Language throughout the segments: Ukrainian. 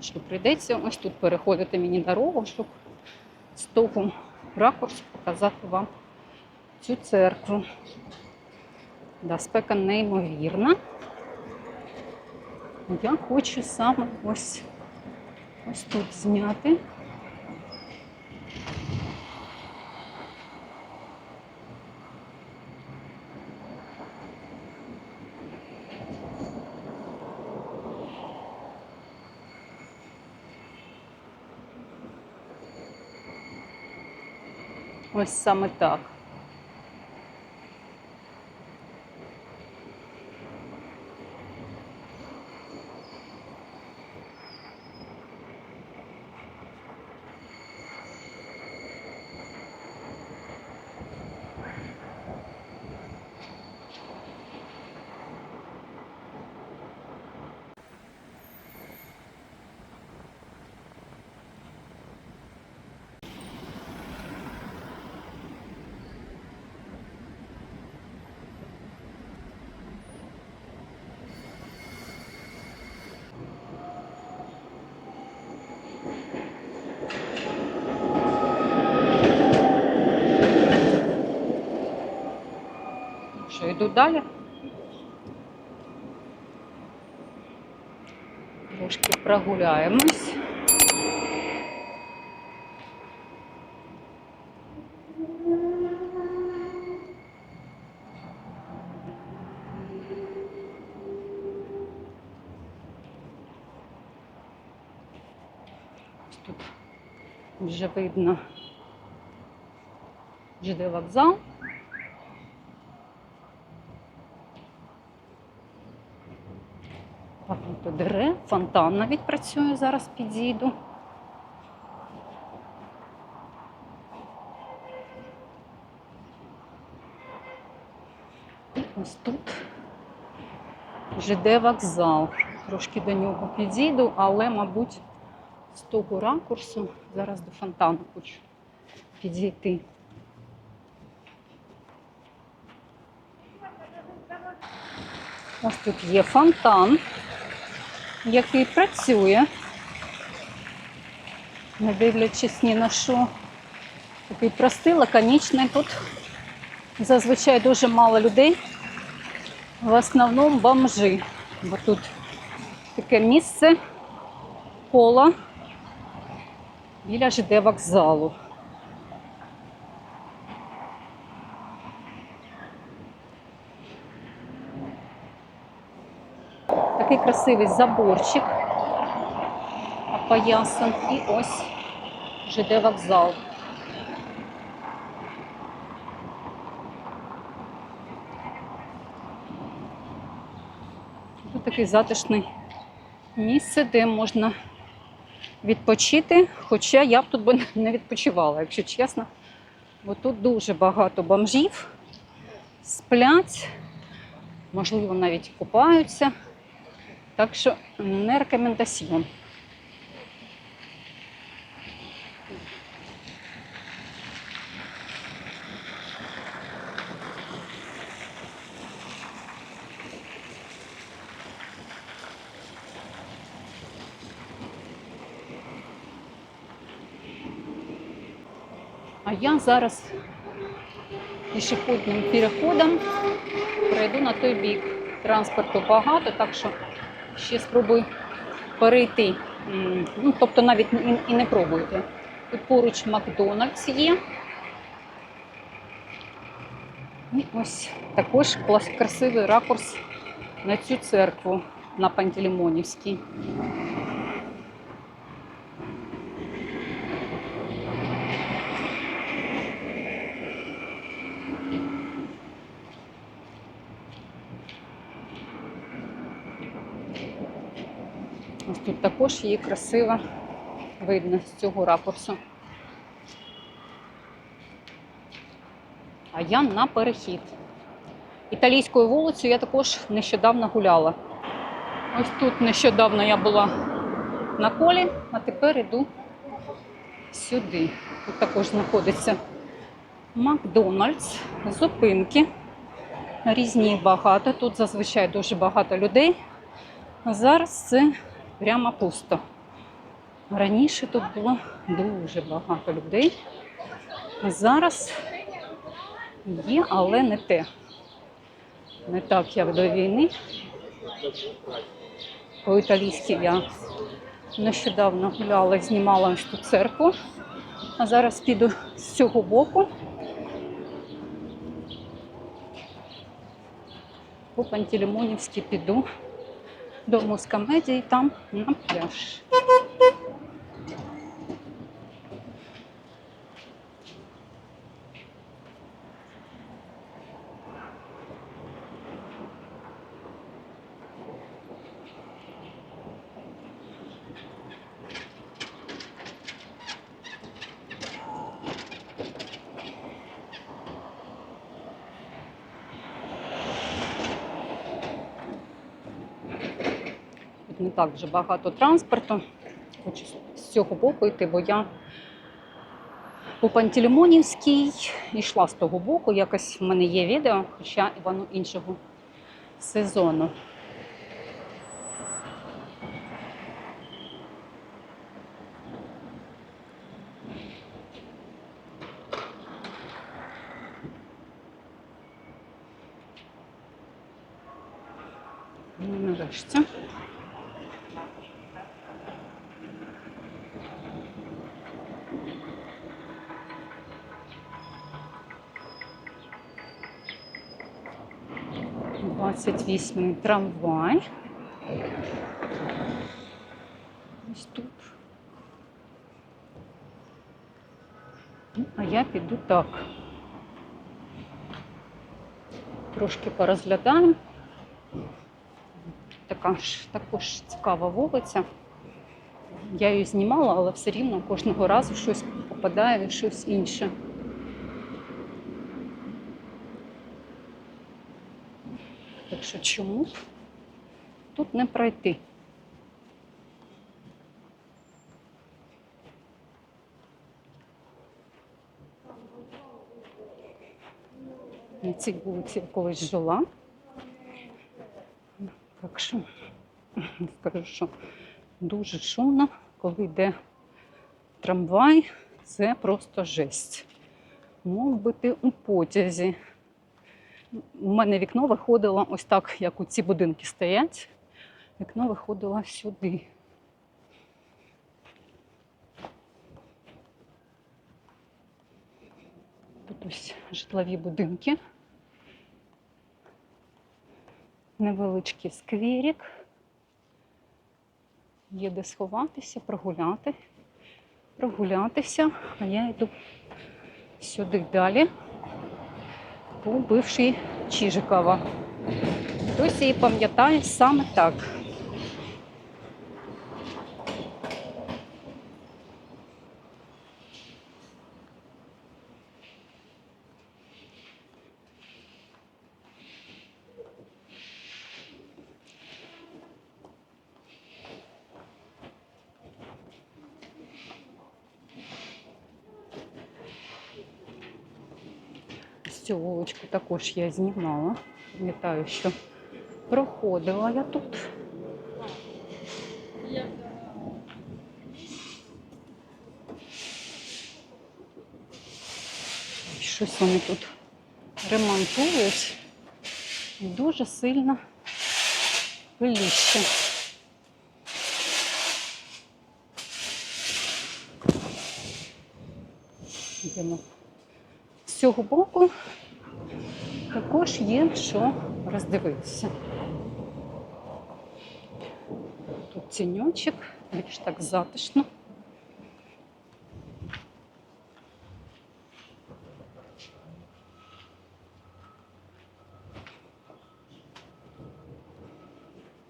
Що прийдеться ось тут переходити мені дорогу, щоб з того ракурсу показати вам цю церкву. Да, спека неймовірна. Я хочу саме ось, ось тут зняти. Ось саме так. Що йду далі? Трошки прогуляємось. Тут вже видно ЖД вокзал. Багато дерев, фонтан навіть працює, зараз підійду. І ось тут ЖД вокзал. Трошки до нього підійду, але, мабуть, з того ракурсу зараз до фонтану хочу підійти. Ось тут є фонтан, який працює, не дивлячись ні на що. Такий простий, лаконічний. Тут зазвичай дуже мало людей. В основному бомжи. Бо тут таке місце коло біля ЖД вокзалу. Такий красивий заборчик опоясан. І ось ЖД вокзал. Тут таке затишне місце, де можна відпочити. Хоча я б тут би не відпочивала, якщо чесно. Бо тут дуже багато бомжів сплять, можливо, навіть купаються. Так що не рекомендаціон. А я зараз пішохідним переходом пройду на той бік. Транспорту багато, так що ще спробую перейти. Ну, тобто навіть і, не пробуйте. Тут поруч Макдональдс є. І ось також красивий ракурс на цю церкву на Пантелеймонівській. Тут також її красиво видно з цього ракурсу. А я на перехід. Італійською вулицею я також нещодавно гуляла. Ось тут нещодавно я була на колі, а тепер іду сюди. Тут також знаходиться Макдональдс, зупинки. Різні багато. Тут зазвичай дуже багато людей. Зараз це прямо пусто. Раніше тут було дуже багато людей. Зараз є, але не те. Не так, як до війни. По-італійськи я нещодавно гуляла, знімала ось ту церкву. А зараз піду з цього боку. По Пантелеймонівськи піду до Москомедії, там на пляж. Тут не так вже багато транспорту. Хочу з цього боку йти, бо я по Пантелеймонівській йшла з того боку. Якось в мене є відео, хоча воно іншого сезону. Ну, нарешті. Двадцять трамвай. Ось тут. Ну, а я піду так. Трошки порозглядаємо. Така ж також цікава вулиця. Я її знімала, але все рівно кожного разу щось попадає щось інше. Так що чому тут не пройти? На цій вулиці колись жила. Так що скажу, що дуже шумно, коли йде трамвай, це просто жесть. Мов би ти у потязі. У мене вікно виходило ось так, як у ці будинки стоять. Вікно виходило сюди. Тут ось житлові будинки. Невеличкий скверик. Є де сховатися, прогуляти, прогулятися, а я йду сюди далі по бивший Чижикова. Хтось її пам'ятає саме так. Цю вуличку також я знімала. Пам'ятаю, що проходила я тут. Щось вони тут ремонтують. Дуже сильно пиліще. Йдемо з цього боку також є що роздивитися. Тут тіньочок, більш так затишно.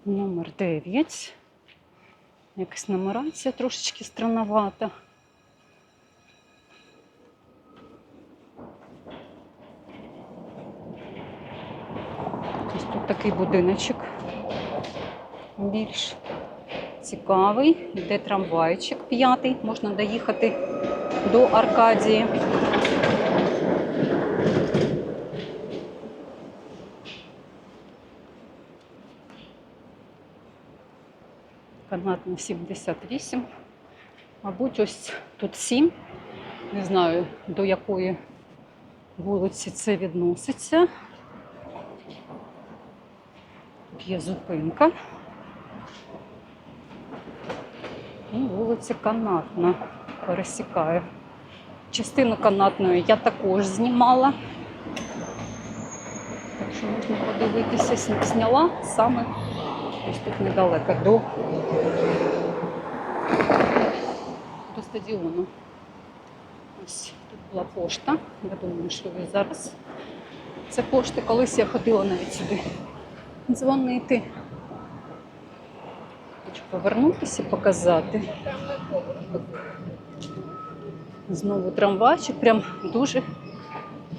Номер 9. Якась нумерація трошечки странновата. Ось тут такий будиночок більш цікавий. Йде трамвайчик п'ятий, можна доїхати до Аркадії. Канатна 78. Мабуть, ось тут 7. Не знаю, до якої вулиці це відноситься. Тут є зупинка. І вулиця Канатна пересікає. Частину канатної я також знімала. Так що можна подивитися, зняла саме ось тут недалеко до, до стадіону. Ось тут була пошта. Я думаю, що ви зараз. Це пошта, колись я ходила навіть сюди дзвонити. Хочу повернутися, показати. Знову трамвайчик, прям дуже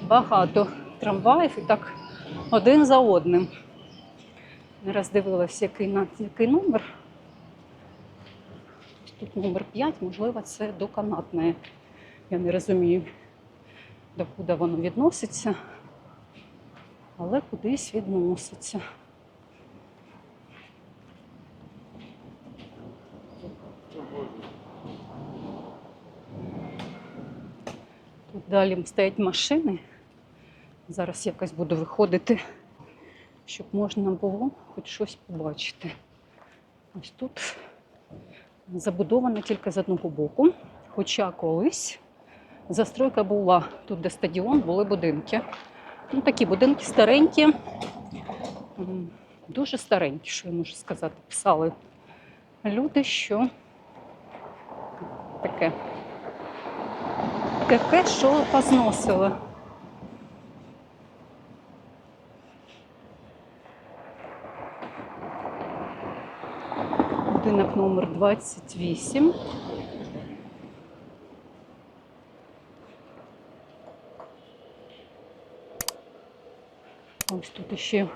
багато трамваїв і так один за одним. Не роздивилася, який, на- який номер. Тут номер 5, можливо, це до канатної. Я не розумію, до куди воно відноситься, але кудись відноситься. Далі стоять машини. Зараз якось буду виходити, щоб можна було хоч щось побачити. Ось тут забудовано тільки з одного боку. Хоча колись застройка була тут, де стадіон, були будинки. Ну, такі будинки старенькі, дуже старенькі, що я можу сказати. Писали люди, що таке. Таке, що позносили. Будинок номер 28. Ось тут ще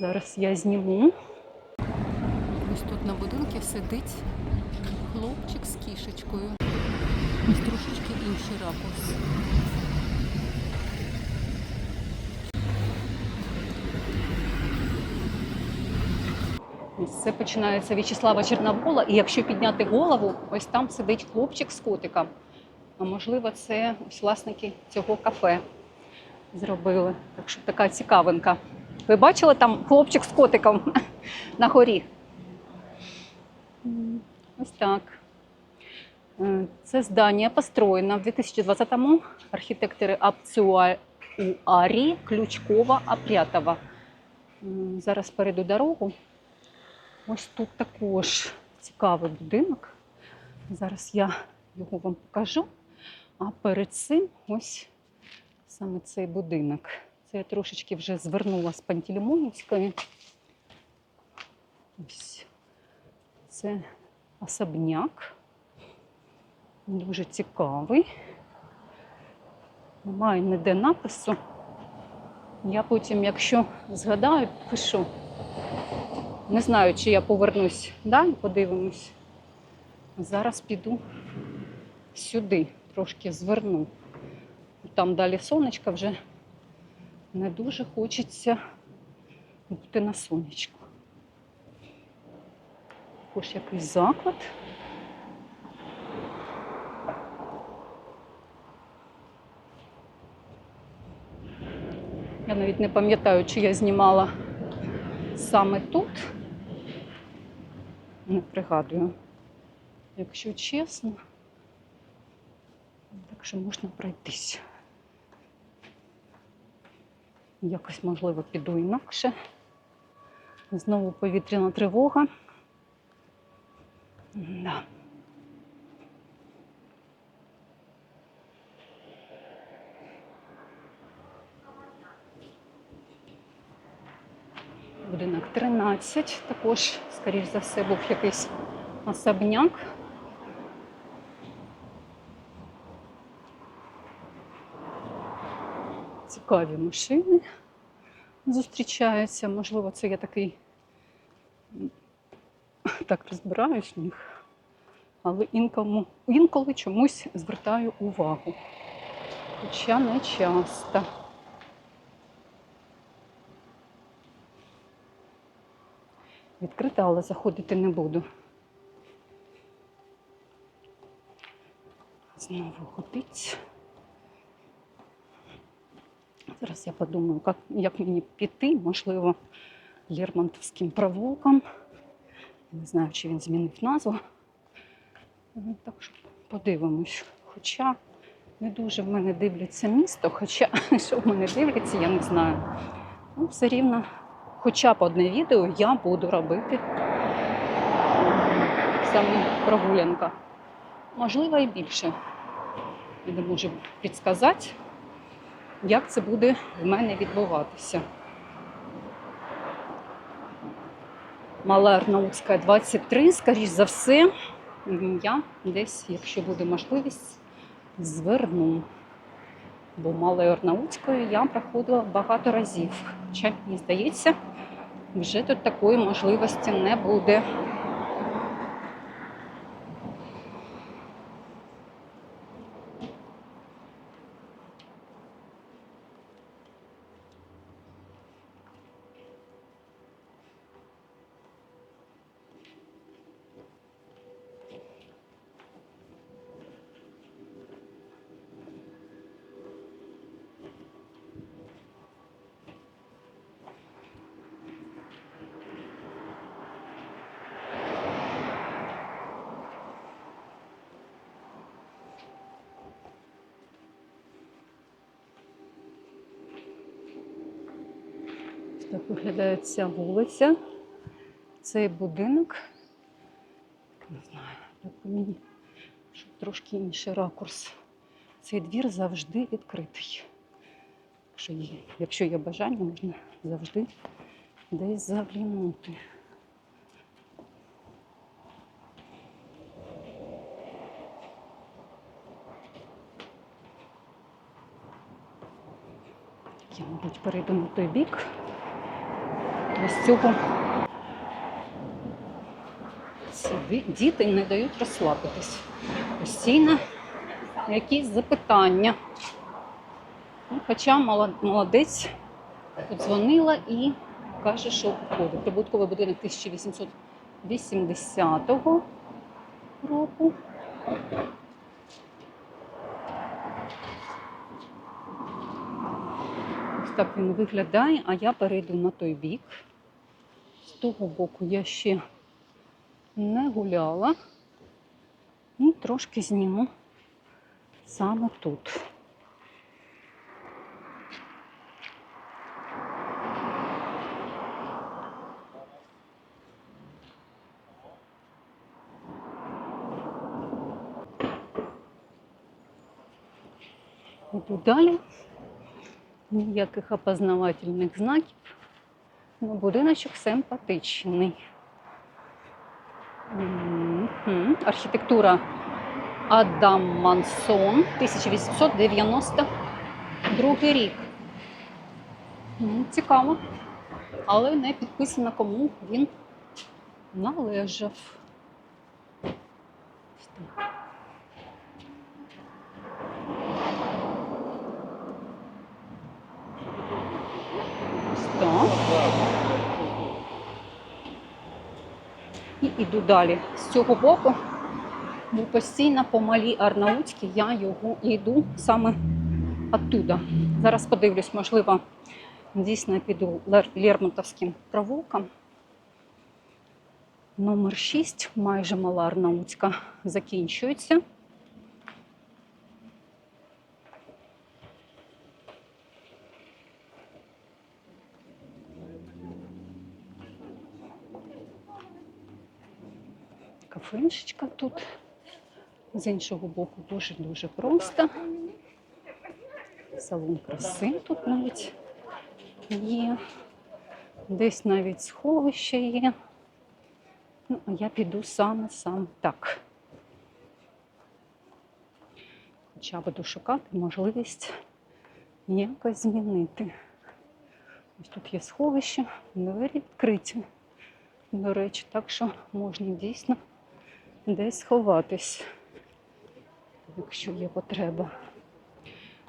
зараз я зніму. Ось тут на будинку сидить хлопчик з кішечкою. Трошечки інший ракурс. Це починається В'ячеслава Чорновола, і якщо підняти голову, ось там сидить хлопчик з котиком. А можливо, це ось власники цього кафе зробили. Так що така цікавинка. Ви бачили там хлопчик з котиком на горі? Ось так. Е, Це здання построєно в 2020-му архітектори Апцюарі, Ключкова, Апрятова. Зараз перейду дорогу. Ось тут також цікавий будинок. Зараз я його вам покажу. А перед цим ось саме цей будинок. Це я трошечки вже звернула з Пантелеймонівської. Ось це особняк. Дуже цікавий. Немає ніде напису. Я потім, якщо згадаю, пишу. Не знаю, чи я повернусь далі, подивимось. Зараз піду сюди, трошки зверну. Там далі сонечка вже не дуже хочеться бути на сонечку. Також якийсь заклад. Навіть не пам'ятаю, чи я знімала саме тут. Не пригадую, якщо чесно. Так що можна пройтись. Якось, можливо, піду інакше. Знову повітряна тривога. Да. Будинок 13. Також, скоріш за все, був якийсь особняк. Цікаві машини зустрічаються. Можливо, це є такий так розбираюсь в них, але інкому, інколи чомусь звертаю увагу. Хоча не часто. Відкрита, але заходити не буду. Знову гудить. Зараз я подумаю, як, як мені піти, можливо, Лермонтовським провулком. Не знаю, чи він змінив назву. Ну, Так що подивимось. Хоча не дуже в мене дивляться місто, хоча що в мене дивляться, я не знаю. Ну, все рівно, хоча б одне відео я буду робити саме прогулянка. Можливо, і більше. Не можу підсказати, як це буде в мене відбуватися. Мала Арнаутська 23, скоріш за все, я десь, якщо буде можливість, зверну. Бо Малою Орнаутською я проходила багато разів. Хоча, мені здається, вже тут такої можливості не буде. Так виглядає ця вулиця, цей будинок. Не знаю, би мені, щоб трошки інший ракурс. Цей двір завжди відкритий. Якщо є, якщо є бажання, можна завжди десь заглянути. Я, мабуть, перейду на той бік. Ось ці діти не дають розслабитись. Постійно якісь запитання. Хоча молодець подзвонила і каже, що входить. Прибутковий будинок 1880 року. Ось так він виглядає, а я перейду на той бік. З того боку я ще не гуляла. І трошки зніму саме тут. Іду далі. Ніяких опознавательних знаків. Ну, будиночок симпатичний. Мгм. Архітектура Адам Мансон, 1892 рік. М, Цікаво, але не підписано, кому він належав. Ось так. І іду далі. З цього боку, бо постійно по малій Арнаутській я його йду саме оттуда. Зараз подивлюсь, можливо, дійсно піду Лер- Лермонтовським провулком. Номер 6, майже мала Арнаутська, закінчується. Кафешечка тут. З іншого боку дуже-дуже просто. Салон краси тут навіть є. Десь навіть сховище є. Ну, а я піду саме сам так. Хоча буду шукати можливість якось змінити. Ось тут є сховище, двері відкриті. до речі, так що можна дійсно десь сховатись, якщо є потреба.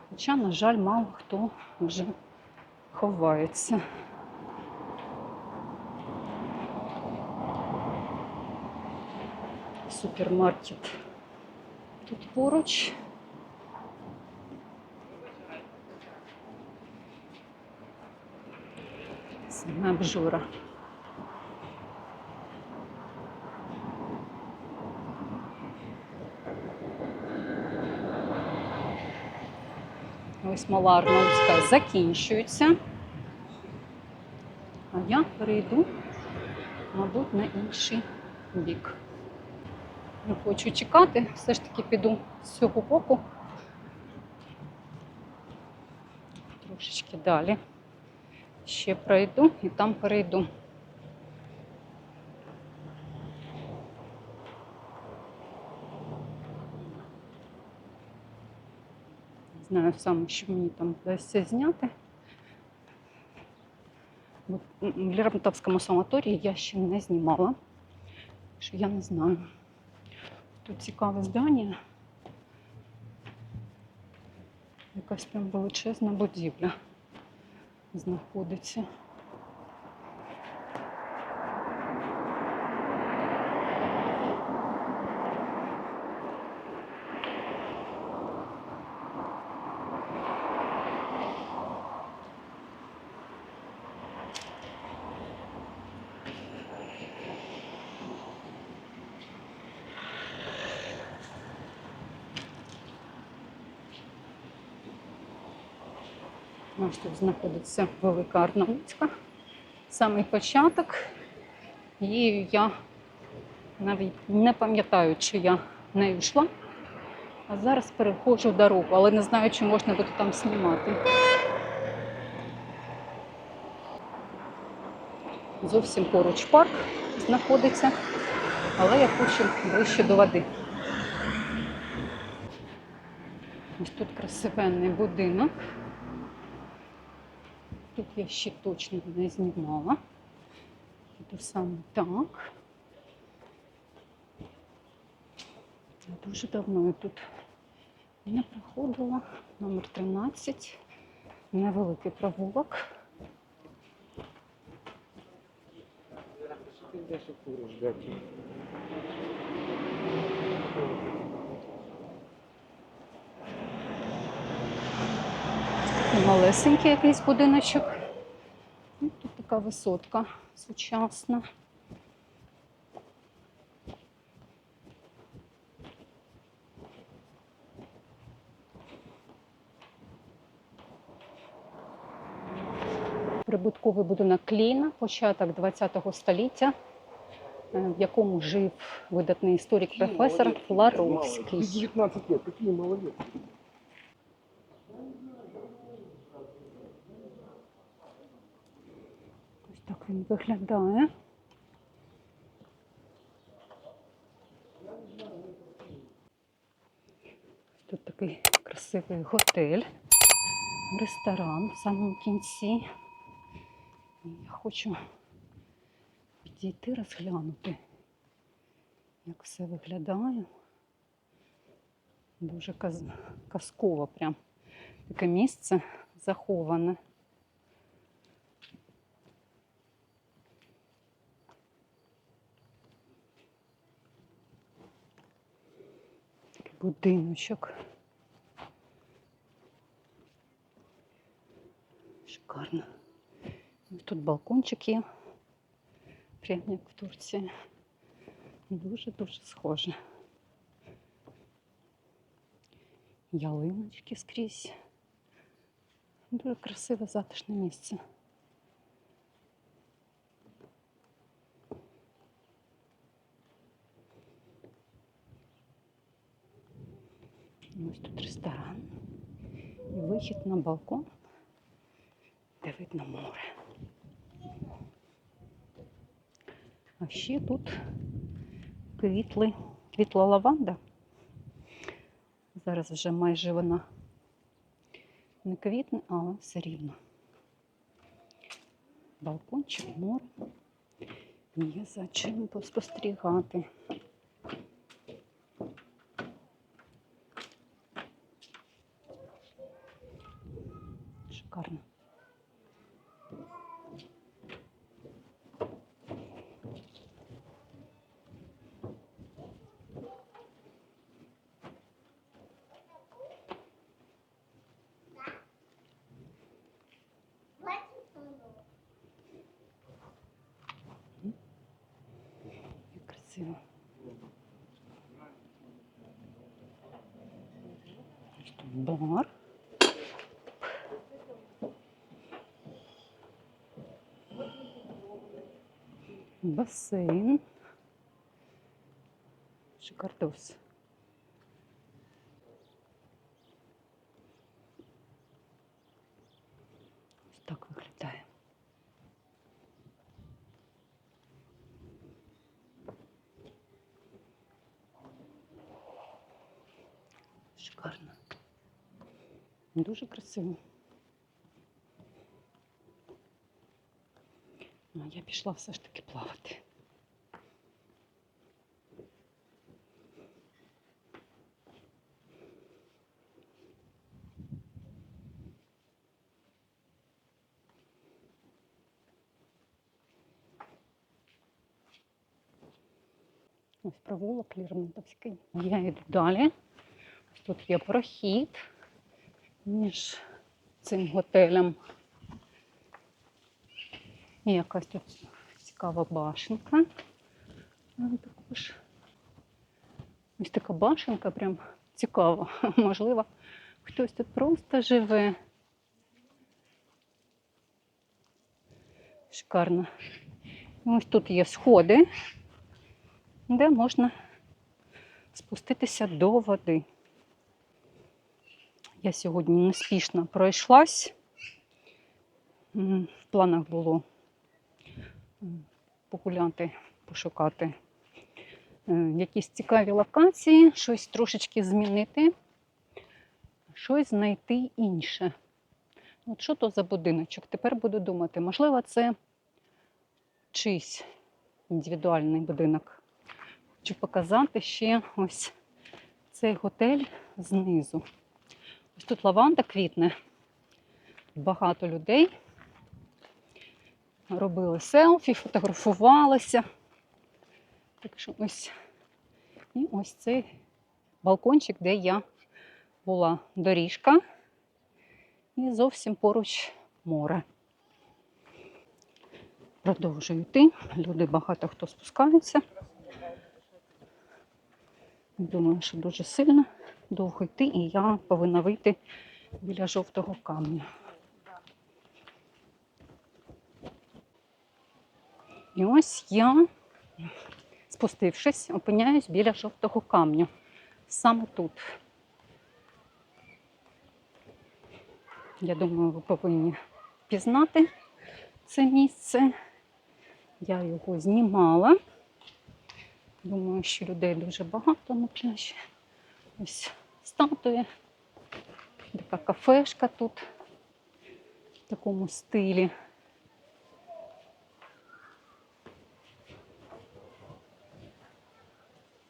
Хоча, на жаль, мало хто вже ховається. Супермаркет тут поруч. Саме обжора. Ось Арнаутська закінчується. А я перейду, мабуть, на інший бік. Не хочу чекати, все ж таки піду з цього боку. Трошечки далі. Ще пройду і там перейду. Знаю саме, що мені там вдасться зняти. В Лермонтовському санаторії я ще не знімала, що я не знаю. Тут цікаве здання. Якась прям величезна будівля знаходиться. Ось тут знаходиться велика Арнаутська, самий початок. І я навіть не пам'ятаю, чи я нею йшла. А зараз переходжу дорогу, але не знаю, чи можна буде там знімати. Зовсім поруч парк знаходиться, але я хочу ближче до води. Ось тут красивенний будинок. Тут я ще точно не знімала. Тут саме так. Дуже давно я тут не проходила. Номер 13. Невеликий провулок. І малесенький якийсь будиночок. Ну, Тут така висотка сучасна. Прибутковий будинок Клейна, початок ХХ століття, е, в якому жив видатний історик професор Флоровський. 19 лет, какие молодец. Ось так він виглядає. Тут такий красивий готель, ресторан в самому кінці. Я хочу підійти розглянути, як все виглядає. Дуже каз... казково прям таке місце заховане. Будиночок. Шикарно. Тут балкончик є. Прямо як в Турції. Дуже-дуже схоже. Ялиночки скрізь. Дуже красиве, затишне місце. Ось тут ресторан. І вихід на балкон, де видно море. А ще тут квітли, квітла лаванда. Зараз вже майже вона не квітне, але все рівно. Балкончик, море. Є за чим поспостерігати. Шикарно. Як красиво. Ось тут бар. Басейн. Шикардос. Так виглядає. Шикарно. Дуже красиво. Ну, а я пішла все ж таки плавати. Ось провулок Лермонтовський. Я йду далі. Тут є прохід між цим готелем. І якась тут цікава башенка. Також. Ось така башенка, прям цікава. Можливо, хтось тут просто живе. Шикарно. Ось тут є сходи, де можна спуститися до води. Я сьогодні неспішно пройшлась. В планах було погуляти, пошукати е, якісь цікаві локації, щось трошечки змінити, щось знайти інше. От що то за будиночок? Тепер буду думати, можливо, це чийсь індивідуальний будинок. Хочу показати ще ось цей готель знизу. Ось тут лаванда квітне. Багато людей робили селфі, фотографувалися. Так що ось і ось цей балкончик, де я була доріжка, і зовсім поруч море. Продовжую йти. Люди багато хто спускаються. Думаю, що дуже сильно довго йти, і я повинна вийти біля жовтого камня. І ось я, спустившись, опиняюсь біля жовтого камню. Саме тут. Я думаю, ви повинні пізнати це місце. Я його знімала. Думаю, що людей дуже багато на пляжі. Ось статуя, така кафешка тут в такому стилі.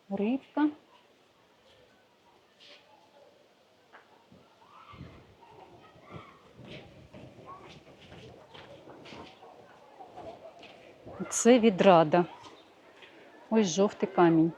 Рибка. Це відрада. Ось жовтий камінь.